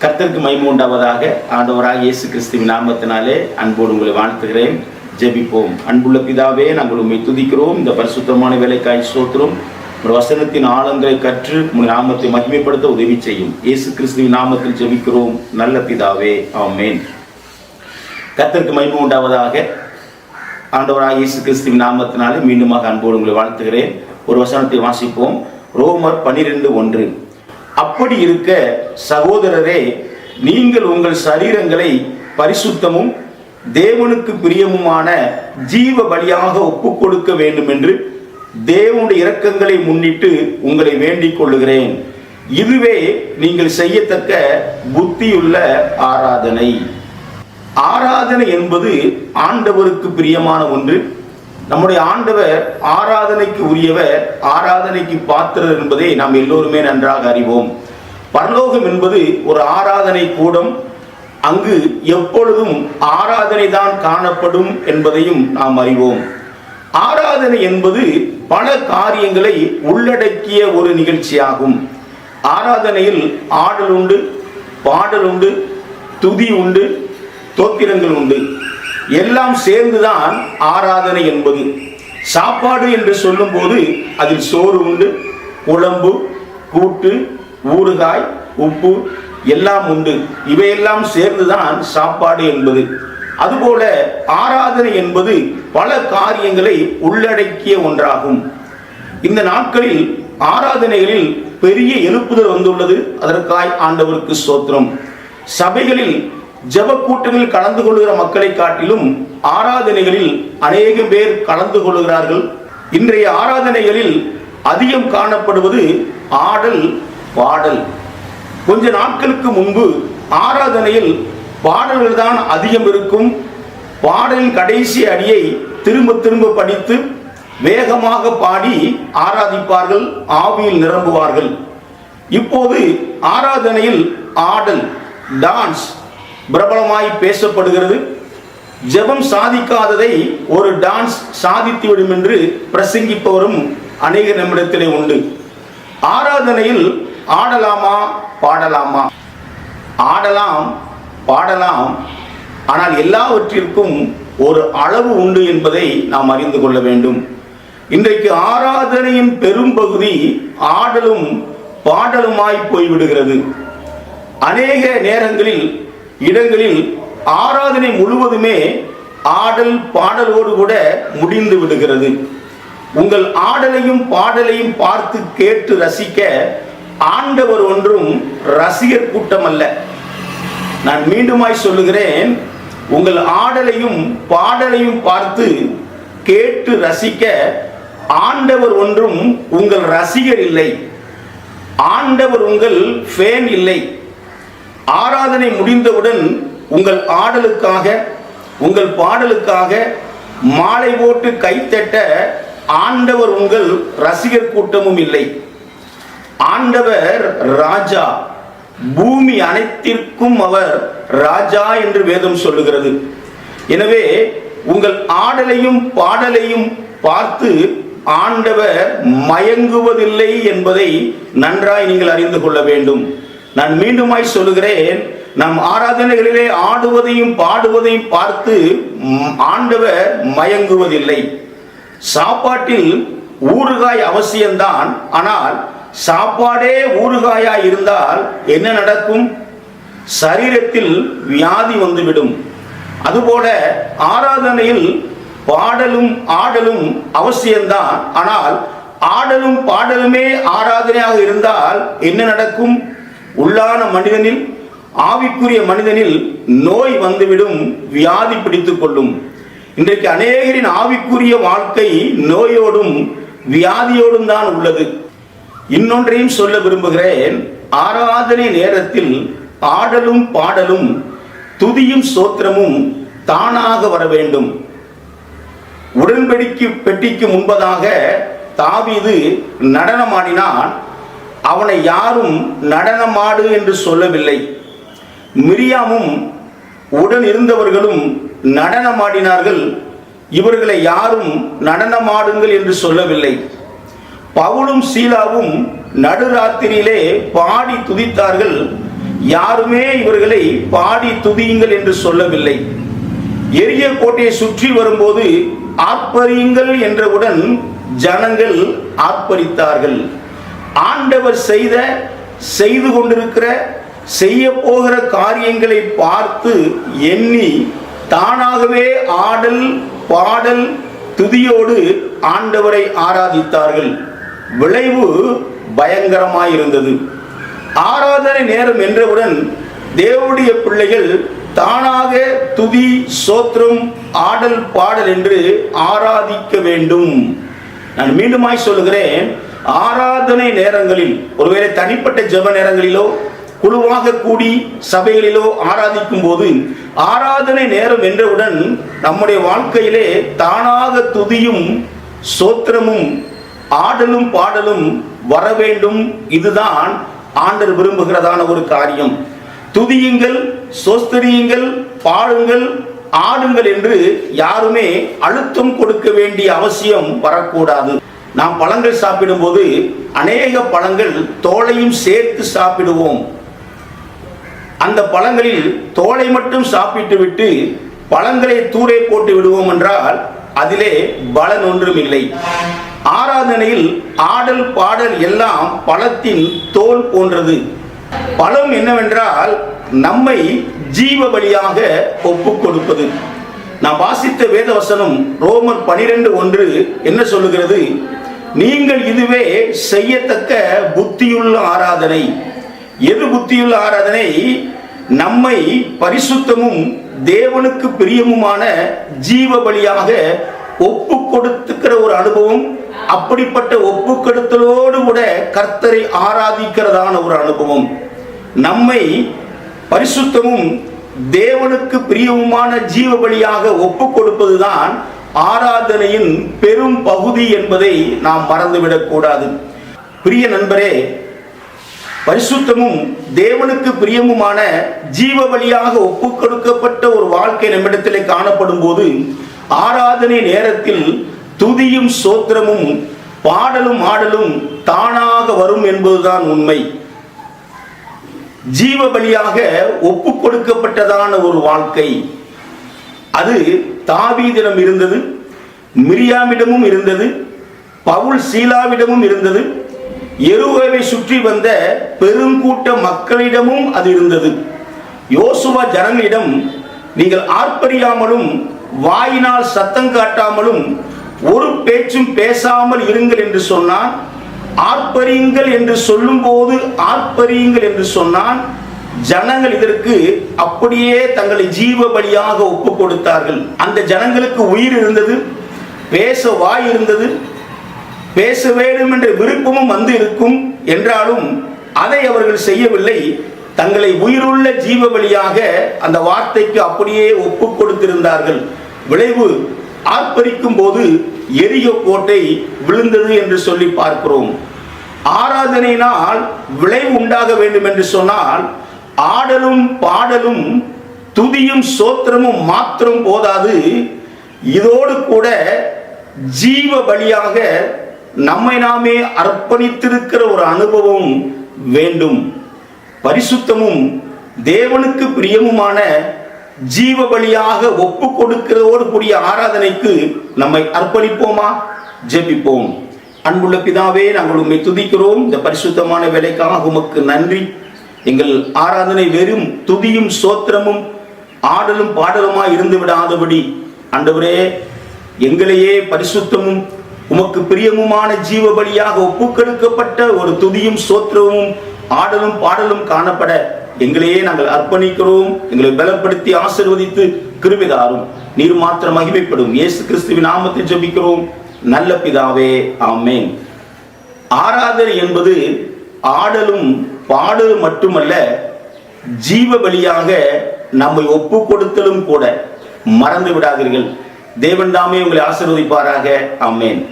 கர்த்தருக்கு மகிமை உண்டாவதாக ஆண்டவராக இயேசு கிறிஸ்துவின் நாமத்தினாலே அன்போடு உங்களை வாழ்த்துகிறேன். ஜெபிப்போம். அன்புள்ள பிதாவே நாங்கள் உண்மை துதிக்கிறோம். இந்த பரிசுத்தமான வேலைக்காய் சோத்திரம் ஒரு வசனத்தின் ஆழங்களை கற்று உங்கள் நாமத்தை மகிமைப்படுத்த உதவி செய்யும். இயேசு கிறிஸ்துவின் நாமத்தில் ஜெபிக்கிறோம். நல்ல பிதாவே ஆமேன். கர்த்தருக்கு மகிமை உண்டாவதாக ஆண்டவராக இயேசு கிறிஸ்துவின் நாமத்தினாலே மீண்டுமாக அன்போடு உங்களை வாழ்த்துகிறேன். ஒரு வசனத்தை வாசிப்போம். ரோமர் பனிரெண்டு ஒன்று. அப்படி இருக்க சகோதரரே நீங்கள் உங்கள் சரீரங்களை பரிசுத்தமும் தேவனுக்கு பிரியமுமான ஜீவ பலியாக ஒப்பு கொடுக்க வேண்டும் என்று தேவனுடைய இரக்கங்களை முன்னிட்டு உங்களை வேண்டிக் கொள்ளுகிறேன். இதுவே நீங்கள் செய்யத்தக்க புத்தியுள்ள ஆராதனை. ஆராதனை என்பது ஆண்டவருக்கு பிரியமான ஒன்று நம்முடைய ஆண்டவர் ஆராதனைக்கு உரியவர் ஆராதனைக்கு பாத்திரர் என்பதை நாம் எல்லோருமே நன்றாக அறிவோம். பரலோகம் என்பது ஒரு ஆராதனை கூடம். அங்கு எப்பொழுதும் ஆராதனை தான் காணப்படும் என்பதையும் நாம் அறிவோம். ஆராதனை என்பது பல காரியங்களை உள்ளடக்கிய ஒரு நிகழ்ச்சியாகும். ஆராதனையில் ஆடல் உண்டு பாடல் உண்டு துதி உண்டு தோத்திரங்கள் உண்டு. எல்லாம் சேர்ந்துதான் ஆராதனை என்பது. சாப்பாடு என்று சொல்லும்போது அதில் சோறு உண்டு குழம்பு கூட்டு ஊறுகாய் உப்பு எல்லாம் உண்டு. இவையெல்லாம் சேர்ந்துதான் சாப்பாடு என்பது. அதுபோல ஆராதனை என்பது பல காரியங்களை உள்ளடக்கிய ஒன்றாகும். இந்த நாட்களில் ஆராதனைகளில் பெரிய எழுப்புதல் வந்துள்ளது. அதற்காய் ஆண்டவருக்கு சோத்திரம் சபைகளில் ஜப கூட்டங்களில் கலந்து கொள்கிற மக்களை காட்டிலும் ஆராதனைகளில் அநேக பேர் கலந்து கொள்கிறார்கள். இன்றைய ஆராதனைகளில் அதிகம் காணப்படுவது ஆடல் பாடல். கொஞ்ச நாட்களுக்கு முன்பு ஆராதனையில் பாடல்கள் தான் அதிகம் இருக்கும். பாடலின் கடைசி அடியை திரும்ப திரும்ப படித்து வேகமாக பாடி ஆராதிப்பார்கள் ஆவியில் நிரம்புவார்கள். இப்போது ஆராதனையில் ஆடல் டான்ஸ் பிரபலமாய் பேசப்படுகிறது. ஜெபம் சாதிக்காததை ஒரு டான்ஸ் சாதித்துவிடும் என்று பிரசங்கிப்பவரும் அநேக நம்மிடத்திலே உண்டு. ஆராதனையில் ஆடலாமா பாடலாமா? ஆடலாம் பாடலாம். ஆனால் எல்லாவற்றிற்கும் ஒரு அளவு உண்டு என்பதை நாம் அறிந்து கொள்ள வேண்டும். இன்றைக்கு ஆராதனையின் பெரும்பகுதி ஆடலும் பாடலுமாய் போய்விடுகிறது. அநேக நேரங்களில் இடங்களில் ஆராதனை முழுவதுமே ஆடல் பாடலோடு கூட முடிந்து விடுகிறது. உங்கள் ஆடலையும் பாடலையும் பார்த்து கேட்டு ரசிக்க ஆண்டவர் ஒன்றும் ரசிகர் கூட்டம் அல்ல நான் மீண்டுமாய் சொல்லுகிறேன் உங்கள் ஆடலையும் பாடலையும் பார்த்து கேட்டு ரசிக்க ஆண்டவர் ஒன்றும் உங்கள் ரசிகர் இல்லை. ஆண்டவர் உங்கள் ஃபேன் இல்லை. ஆராதனை முடிந்தவுடன் உங்கள் ஆடலுக்காக உங்கள் பாடலுக்காக மாலை போட்டு கைத்தட்ட ஆண்டவர் உங்கள் ரசிகர் கூட்டமும் இல்லை. ஆண்டவர் ராஜா. பூமி அனைத்திற்கும் அவர் ராஜா என்று வேதம் சொல்லுகிறது. எனவே உங்கள் ஆடலையும் பாடலையும் பார்த்து ஆண்டவர் மயங்குவதில்லை என்பதை நன்றாய் நீங்கள் அறிந்து கொள்ள வேண்டும். நான் மீண்டுமாய் சொல்லுகிறேன் நம் ஆராதனைகளிலே ஆடுவதையும் பாடுவதையும் பார்த்து ஆண்டவர் மயங்குவதில்லை. சாப்பாட்டில் ஊறுகாய் அவசியம்தான் ஆனால் சாப்பாடே ஊறுகாயா இருந்தால் என்ன நடக்கும்? சரீரத்தில் வியாதி வந்துவிடும். அதுபோல ஆராதனையில் பாடலும் ஆடலும் அவசியம்தான் ஆனால் ஆடலும் பாடலுமே ஆராதனையாக இருந்தால் என்ன நடக்கும்? உள்ளான மனிதனில் ஆவிக்குரிய மனிதனில் நோய் வந்துவிடும் வியாதி பிடித்துக் கொள்ளும். இன்றைக்கு அநேகரின் ஆவிக்குரிய வாழ்க்கை நோயோடும் வியாதியோடும் தான் உள்ளது. இன்னொன்றையும் சொல்ல விரும்புகிறேன். ஆராதனை நேரத்தில் ஆடலும் பாடலும் துதியும் சோத்திரமும் தானாக வர வேண்டும். உடன்படிக்கு பெட்டிக்கு முன்பதாக தாவிது நடனமாடினான். அவனை யாரும் நடனமாடு என்று சொல்லவில்லை. மிரியாமும் உடன் இருந்தவர்களும் நடனமாடினார்கள். இவர்களை யாரும் நடனமாடுங்கள் என்று சொல்லவில்லை. பவுலும் சீலாவும் நடுராத்திரியிலே பாடி துதித்தார்கள். யாருமே இவர்களை பாடி துதியுங்கள் என்று சொல்லவில்லை. எரிய கோட்டையை சுற்றி வரும்போது ஆர்ப்பரியுங்கள் என்றவுடன் ஜனங்கள் ஆர்ப்பரித்தார்கள். ஆண்டவர் செய்த செய்து கொண்டிருக்கிற செய்ய போகிற காரியங்களை பார்த்து எண்ணி தானாகவே ஆடல் பாடல் துதியோடு ஆண்டவரை ஆராதித்தார்கள். விளைவு பயங்கரமாயிருந்தது. ஆராதனை நேரம் என்றவுடன் தேவனுடைய பிள்ளைகள் தானாக துதி சோத்திரம் ஆடல் பாடல் என்று ஆராதிக்க வேண்டும். நான் மீண்டுமாய் சொல்லுகிறேன் ஆராதனை நேரங்களில் ஒருவேளை தனிப்பட்ட ஜெப நேரங்களிலோ குழுவாக கூடி சபைகளிலோ ஆராதிக்கும் போது ஆராதனை நேரம் என்றவுடன் நம்முடைய வாழ்க்கையிலே தானாக துதியும் சோத்திரமும் ஆடலும் பாடலும் வர வேண்டும். இதுதான் ஆண்டர் விரும்புகிறதான ஒரு காரியம். துதியுங்கள் சோஸ்தரியுங்கள் பாடுங்கள் ஆடுங்கள் என்று யாருமே அழுத்தம் கொடுக்க வேண்டிய அவசியம் வரக்கூடாது. நாம் பழங்கள் சாப்பிடும்போது அநேக பழங்கள் தோலையும் சேர்த்து சாப்பிடுவோம். அந்த பழங்களில் தோலை மட்டும் சாப்பிட்டு விட்டு பழங்களை தூரே போட்டு விடுவோம் என்றால் அதிலே பலன் ஒன்றும் இல்லை ஆராதனையில் ஆடல் பாடல் எல்லாம் பழத்தின் தோல் போன்றது. பழம் என்னவென்றால் நம்மை ஜீவ வழியாக ஒப்பு கொடுப்பது. நான் வாசித்த வேதவசனம் ரோமர் பனிரெண்டு ஒன்று என்ன சொல்லுகிறது? நீங்கள் இதுவே செய்யத்தக்க புத்தியுள்ள ஆராதனை. எது புத்தியுள்ள ஆராதனை? நம்மை பரிசுத்தமும் தேவனுக்கு பிரியமுமான ஜீவ பலியாக ஒப்பு கொடுத்துக்கிற ஒரு அனுபவம் அப்படிப்பட்ட ஒப்பு கொடுத்தலோடு கூட கர்த்தரை ஆராதிக்கிறதான ஒரு அனுபவம். நம்மை பரிசுத்தமும் தேவனுக்கு பிரியமுமான ஜீவ பலியாக ஒப்பு கொடுப்பதுதான் ஆராதனையின் பெரும் பகுதி என்பதை நாம் மறந்துவிடக் கூடாது. பிரிய நண்பரே பரிசுத்தமும் தேவனுக்கு பிரியமுமான ஜீவ வழியாக ஒப்பு கொடுக்கப்பட்ட ஒரு வாழ்க்கை நம்மிடத்திலே காணப்படும் போது ஆராதனை நேரத்தில் துதியும் சோத்திரமும் பாடலும் ஆடலும் தானாக வரும் என்பதுதான் உண்மை. ஜீவ பலியாக ஒப்பு கொடுக்கப்பட்டதான ஒரு வாழ்க்கை. அது தாவீதிடம் இருந்தது மிரியாமிடமும் இருந்தது பவுல் சீலாவிடமும் இருந்தது எருவை சுற்றி வந்த பெருங்கூட்ட மக்களிடமும் அது இருந்தது. யோசுவா ஜனங்களிடம் நீங்கள் ஆர்ப்பரியாமலும் வாயினால் சத்தம் காட்டாமலும் ஒரு பேச்சும் பேசாமல் இருங்கள் என்று சொன்னான். ஆர்ப்பரியுங்கள் என்று சொல்லும்போது ஆர்ப்பரியுங்கள் என்று சொன்னான். ஜனங்கள் இதற்கு அப்படியே தங்களை ஜீவ பலியாக ஒப்பு கொடுத்தார்கள் அந்த ஜனங்களுக்கு உயிர் இருந்தது பேச வாய் இருந்தது பேச வேண்டும் என்ற விருப்பமும் வந்து இருக்கும். என்றாலும் அதை அவர்கள் செய்யவில்லை. தங்களை உயிருள்ள ஜீவ பலியாக அந்த வார்த்தைக்கு அப்படியே ஒப்பு கொடுத்திருந்தார்கள் விளைவு ஆர்ப்பரிக்கும் போது எரிய கோட்டை விழுந்தது என்று சொல்லி பார்க்கிறோம். ஆராதனையினால் விளைவு உண்டாக வேண்டும் என்று சொன்னால் ஆடலும் பாடலும் துதியும் சோத்திரமும் மாத்திரம் போதாது. இதோடு கூட ஜீவ பலியாக நம்மை நாமே அர்ப்பணித்திருக்கிற ஒரு அனுபவம் வேண்டும். பரிசுத்தமும் தேவனுக்கு பிரியமுமான ஜீவ பலியாக ஒப்பு கொடுக்கிறதோடு கூடிய ஆராதனைக்கு நம்மை அர்ப்பணிப்போமா? ஜெபிப்போம். அன்புள்ள பிதாவே நாங்கள் உண்மை துதிக்கிறோம். இந்த பரிசுத்தமான வேலைக்காக உமக்கு நன்றி. எங்கள் ஆராதனை வெறும் துதியும் சோத்திரமும் ஆடலும் பாடலுமாய் இருந்து விடாதபடி. ஆண்டவரே எங்களையே பரிசுத்தமும் உமக்கு பிரியமுமான ஜீவ பலியாக ஒப்புக்கெடுக்கப்பட்ட ஒரு துதியும் சோத்திரமும் ஆடலும் பாடலும் காணப்பட. எங்களையே நாங்கள் அர்ப்பணிக்கிறோம் எங்களை பலப்படுத்தி ஆசிர்வதித்து கிருமிதாரும் நீர் மாத்திரம் மகிமைப்படும். இயேசு கிறிஸ்துவின் நாமத்தில் ஜபிக்கிறோம். நல்ல பிதாவே ஆமேன். ஆராதனை என்பது ஆடலும் பாடு மட்டுமல்ல ஜீவ பலியாக நம்மை ஒப்பு கொடுத்தலும் கூட மறந்து விடாதீர்கள். தேவன் தாமே உங்களை ஆசிர்வதிப்பாராக. அம்மேன்